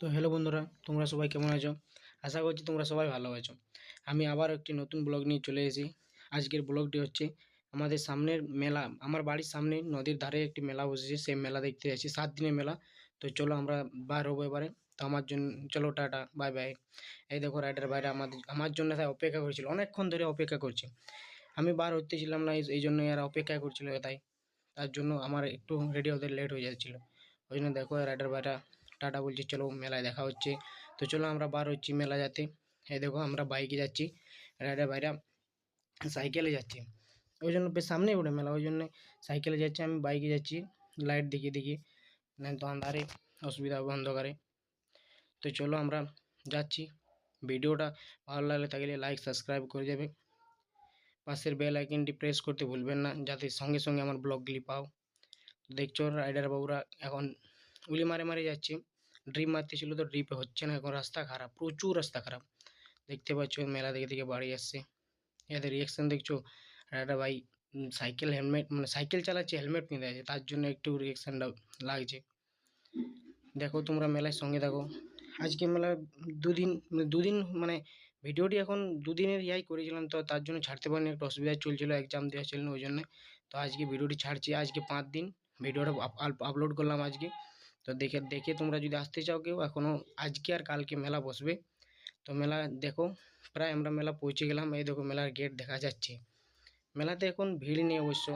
তো হ্যালো বন্ধুরা, তোমরা সবাই কেমন আছো? আশা করছি তোমরা সবাই ভালো আছো। আমি আবার একটি নতুন ব্লগ নিয়ে চলে এসেছি। আজকের ব্লগটি হচ্ছে আমাদের সামনের মেলা, আমার বাড়ির সামনে নদীর ধারে একটি মেলা বসেছে, সেই মেলা দেখতে যাচ্ছি, সাত দিনের মেলা। তো চলো আমরা বার হব এবারে। তো আমার জন্য, চলো টাটা বাই বাই এই দেখো রাইডার বাইরে আমাদের, আমার জন্য তাই অপেক্ষা করেছিল, অনেকক্ষণ ধরে অপেক্ষা করছে। আমি বার হতেছিলাম না, এই- জন্য এরা অপেক্ষা করছিল তাই। তার জন্য আমার একটু রেডি হতে লেট হয়ে যাচ্ছিল। ওই জন্য দেখো রাইডার ভাইরা টাটা বলছি, চলো মেলায় দেখা হচ্ছে। তো চলো আমরা বার হচ্ছি মেলা যাতে। এই দেখো আমরা বাইকে যাচ্ছি। রাইডার ভাইরা সাইকেলে যাচ্ছে। ওই জন্য বেশ সামনেই ওঠে মেলা, ওই জন্য সাইকেলে যাচ্ছি আমি বাইকে যাচ্ছি লাইট দেখিয়ে দেখিয়ে না তো আন্ধারে, অসুবিধা হবে অন্ধকারে। তো চলো আমরা যাচ্ছি। ভিডিওটা ভালো লাগলে থাকলে লাইক সাবস্ক্রাইব করে যাবে। পাশের বেল আইকনটি প্রেস করতে ভুলবেন না, যাতে সঙ্গে সঙ্গে আমার ব্লগগুলি পাও। দেখছ, রাইডার বাবুরা এখন উলি মারে মারে যাচ্ছে। ড্রিপ মারতেছিল তো ড্রিপে হচ্ছে না এখন রাস্তা খারাপ প্রচুর রাস্তা খারাপ। দেখতে পাচ্ছ মেলা থেকে থেকে বাড়ি আসছে। এদের রিয়াকশান দেখছ রাইডার ভাই উম, সাইকেল হেলমেট মানে সাইকেল চালাচ্ছে হেলমেট নিয়ে আছে তার জন্য একটু রিয়াকশানটা লাগছে। দেখো তোমরা মেলার সঙ্গে দেখো আজকে মেলা দুদিন মানে দুদিন মানে ভিডিওটি এখন দুদিনের ইয়াই করেছিলাম তো তার জন্য ছাড়তে পারিনি একটু অসুবিধা চলছিল এক্সাম দেওয়া ছিল না ওই জন্য। তো আজকে ভিডিওটি ছাড়ছি আজকে পাঁচ দিন ভিডিওটা আপলোড করলাম আজকে। তো দেখে দেখে তোমরা যদি আসতে চাও কেউ এখনও আজকে আর কালকে মেলা বসবে তো মেলা দেখো প্রায় আমরা মেলা পৌঁছে গেলাম এই দেখো মেলার গেট দেখা যাচ্ছে মেলাতে এখন ভিড় নেই অবশ্য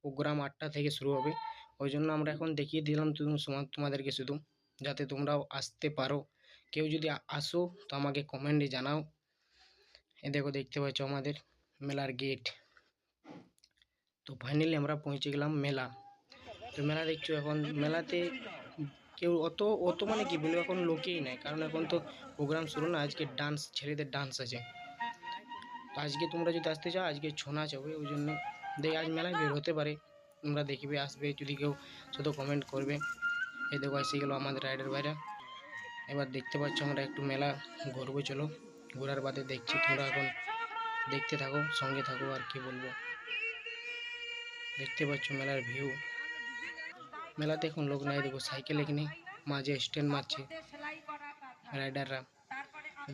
প্রোগ্রাম আটটা থেকে শুরু হবে ওই জন্য আমরা এখন দেখিয়ে দিলাম তুমি তোমা- তোমাদেরকে শুধু যাতে তোমরাও আসতে পারো কেউ যদি আ- আসো তো আমাকে কমেন্টে জানাও এ দেখো দেখতে পাচ্ছ আমাদের মেলার গেট তো ফাইনালি আমরা পৌঁছে গেলাম মেলা তো মেলা দেখছ এখন মেলাতে কেউ অত অত মানে কি বলব, এখন লোকেই নাই। কারণ এখন তো প্রোগ্রাম শুরু না, আজকে ডান্স ছেলেদের ডান্স আছে। আজকে তোমরা যদি আসতে চাও, আজকে ছৌ নাচ হবে ওই জন্য দেখ, আজ মেলায় বের হতে পারে। তোমরা দেখবে, আসবে, যদি কেউ শুধু কমেন্ট করবে। এই দেখো, এসে গেলো আমাদের রাইডার বাইরে এবার দেখতে পাচ্ছ আমরা একটু মেলা ঘুরবো, চলো। ঘোরার বাদে দেখছি, তোমরা এখন দেখতে থাকো, সঙ্গে থাকো, আর কি বলব। দেখতে পাচ্ছ মেলার ভিউ মেলাতে এখন লোক নাই দেখো সাইকেল এখানে মাঝে স্ট্যান্ড মারছে রাইডাররা।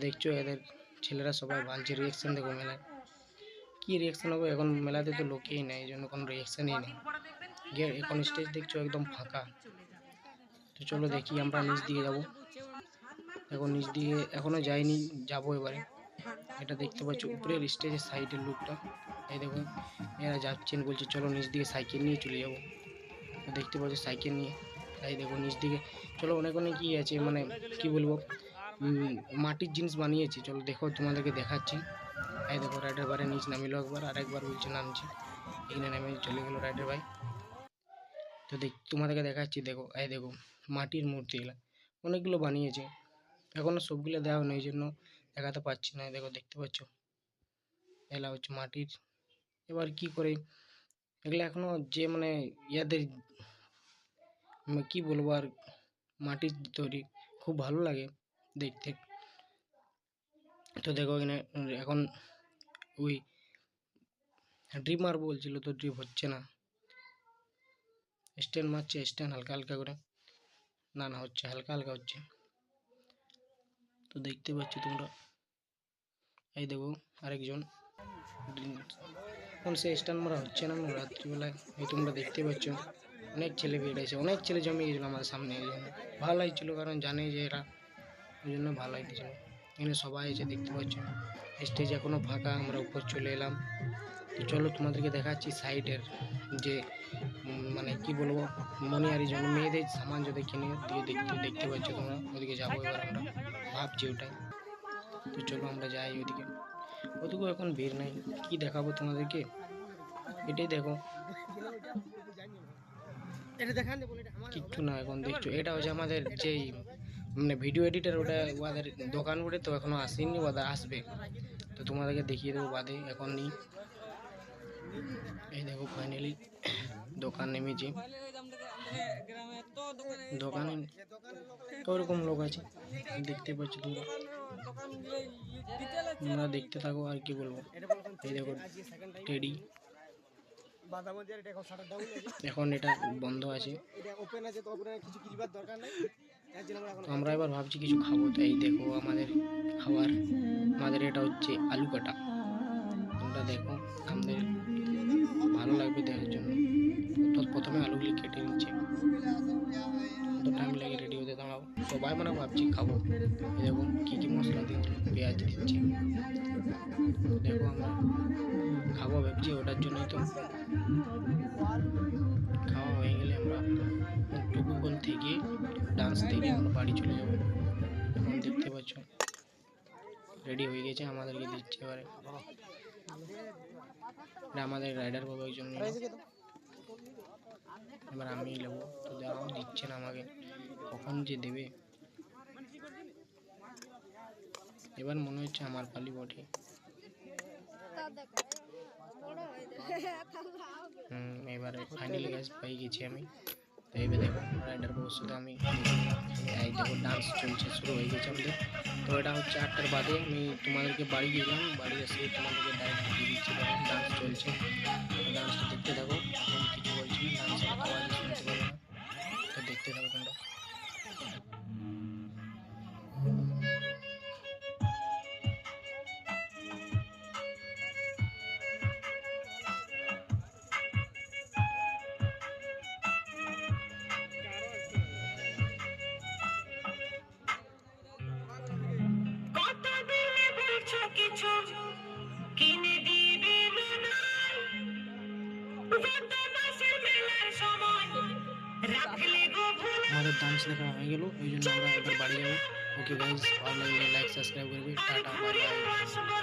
দেখছ, এদের ছেলেরা সবাই ভালছে রিয়াকশন দেখো মেলায়। কী রিয়াকশন হবে? এখন মেলাতে তো লোকেই নেই, এই জন্য কোনো রিয়াকশনই নেই। গিয়ে এখন স্টেজ দেখছ, একদম ফাঁকা। তো চলো দেখি, আমরা নিচ দিয়ে যাব। এখন নিচ দিয়ে এখনও যাইনি, যাব এবারে। এটা দেখতে পাচ্ছ, উপরের স্টেজের সাইডের লুকটা এই দেখো এরা যাচ্ছেন বলছে, চলো নিচ দিয়ে সাইকেল নিয়ে চলে যাব। দেখতে পাচ্ছ সাইকেল নিয়ে। এই দেখো নিচ দিকে। চলো অনেক অনেক কি আছে মানে কি বলব? মাটির জিনিস বানিয়েছি। চলো দেখো তোমাদেরকে দেখাচ্ছি। এই দেখো রাইডার বারে নিচ নামিলো একবার আর একবার বলছে নামছি। এখানে নেমে চলে গেলো রাইডার ভাই। তো দেখ, তোমাদেরকে দেখাচ্ছি, দেখো, এই দেখো, মাটির মূর্তি এগুলা অনেকগুলো বানিয়েছে। এখনও সবগুলো দেওয়া নেই জন্য দেখাতে পাচ্ছি না। দেখো, দেখতে পাচ্ছ? এলা হচ্ছে মাটির। এবার কি করে? এগুলো এখনও যে মানে ইয়াদের কি বলব আর মাটির তৈরি খুব ভালো লাগে দেখতে। তো দেখো এখানে, এখন ওই ড্রিপ মারবো বলছিল তো ড্রিপ হচ্ছে না। স্ট্যান্ড মারছে স্ট্যান্ড হালকা হালকা করে। না না, হচ্ছে, হালকা হালকা হচ্ছে। তো দেখতে পাচ্ছ তোমরা। এই দেখো আরেকজন। এখন সে স্ট্যান্ড মারা হচ্ছে না, রাত্রিবেলায়? এই তোমরা দেখতে পাচ্ছ। অনেক ছেলে বেড়েছে অনেক ছেলে জমে গেছিল আমাদের সামনে এই জন্য। ভালো লাগছিল কারণ জানে যে এরা ওই জন্য ভালো লাগছিল। এখানে সবাই এসে দেখতে পাচ্ছ। স্টেজ এখনও ফাঁকা, আমরা উপর চলে এলাম। তো চলো তোমাদেরকে দেখাচ্ছি সাইডের যে মানে কি বলব মনিহারি জন্য মেয়েদের সামান যদি কিনে দিয়ে দেখতে দেখতে পাচ্ছ তোমরা, ওদিকে যাব এবার আমরা। ভাবছি ওটাই। তো চলো আমরা যাই ওদিকে। ওদিকেও এখন ভিড় নাই। কি দেখাবো তোমাদেরকে? এটাই দেখো। কিচ্ছু না এখন দেখছ। এটা হচ্ছে আমাদের যেই মানে ভিডিও এডিটার ওটা ওদের দোকান ওটা তো এখনও আসেনি ওদের আসবে। তো তোমাদেরকে দেখিয়ে দেবো বাদে এখন নেই এই দেখো ফাইনালি দোকান নেমেছি। দোকানে ওরকম লোক আছে দেখতে পাচ্ছ তোমরা। তোমরা দেখতে থাকো আর কি বলব। এই দেখো টেডি এখন এটা বন্ধ আছে। আমরা এবার ভাবছি কিছু খাব। তাই দেখো আমাদের খাবার। আমাদের এটা হচ্ছে আলু কাটা। তোমরা দেখো আমাদের ভালো লাগবে দেখার জন্য। তো প্রথমে আলুগুলি কেটে নিচ্ছে। টাইম লাগে রেডি হতে দাঁড়াও। সবাই মানে ভাবছি খাব। এই দেখো কী কী মশলা দিয়ে পেঁয়াজ দিচ্ছে। দেখো আমরা। খাব ভাবছি, ওটার জন্যই তো খাওয়া হয়ে গেলে আমরা টুকুক্ষণ থেকে ডান্স থেকে আমরা বাড়ি চলে যাব। দেখতে পাচ্ছ রেডি হয়ে গেছে, আমাদেরকে দিচ্ছে এবারে। আমাদের রাইডার বাবু একজন। এবার আমি নেব, তো দাঁড়াও দিচ্ছে না আমাকে। কখন যে দেবে। এবার মনে হচ্ছে আমার পালি বটে। এবারে ফাইনালি গ্যাস পাই গেছি আমি। তো এবার রাইডার বাবুর সাথে আমি এই ডান্স চলছে, শুরু হয়ে গেছে আমাদের। তো এটা হচ্ছে আটটার বাদে আমি তোমাদেরকে বাড়ি গেলাম। বাড়ি এসে তোমাদেরকে ডাইরেক্ট দিয়ে দিচ্ছি ডান্স চলছে। ডান্সটা দেখতে থাকো, আমি কিছু বলছি ডান্সের ভুলে আমাদের ডান্স দেখা হয়ে গেল ওই জন্য আমরা এবার বাড়ি যাব ওকে গাইজ ভালো লাগলে লাইক সাবস্ক্রাইব করবে টাটা বাই বাই আসব না